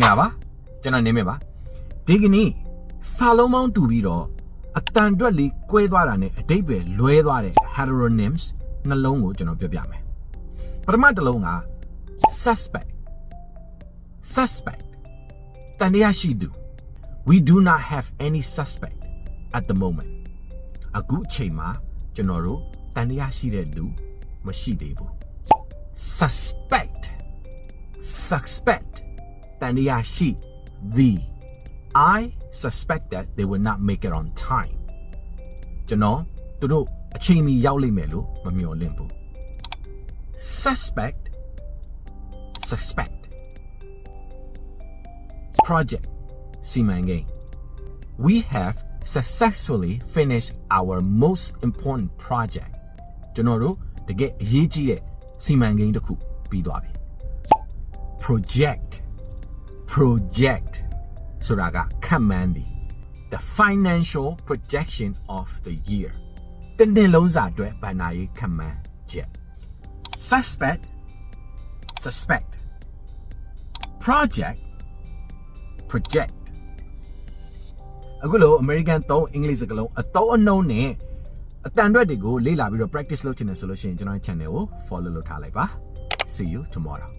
င်္ဂလာပါကျွန်တော်နေမြပါဒီကနေ့စာလုံးပေါင်းတူပြီးတော့အတန်တွက်လေးကွဲသွားတာနဲ့အတိတ်ပဲလွဲသွားတဲ့ heteronyms နှလုံးကိုကျွန်တော်ပြောပြမယ်ပထမတစ်လုံးက suspect suspect တန်တရားရှိသူ we do not have any suspect at the moment အခုအချိန်မှာကျွန်တော်တို့တန်တရားရှိတဲ့လူမရှိသေးဘူး suspect suspect တန်တရားရှိ the I suspect that they will not make it on time ကျွန်တော်သူတို့အချိန်မီရောက်လိမ့်မယ်လို့မမျှော်လင့်ဘူး suspect suspect project စီမံကိန်း we have successfully finished our most important project ကျွန်တော်တို့တကယ်အရေးကြီးတဲ့စီမံကိန်းတစ်ခုပြီးသွားပြီ project project ဆိုတာကခန့်မှန်းသည် the financial projection of the year တနေ့လုံးစာအတွက်ဘဏ္ဍာရေးခန့်မှန်းချက် suspect suspect project project အခုလို American 3အင်္ဂလိပ်စကားလုံးအသုံးအနှုန်းနဲ့အတန်ရွက်တွေကိုလေ့လာပြီးတော့ practice လုပ်ချင်တယ်ဆိုလို့ရှိရင်ကျွန်တော်ရဲ့ channel ကို follow လုပ်ထားလိုက်ပါ see you tomorrow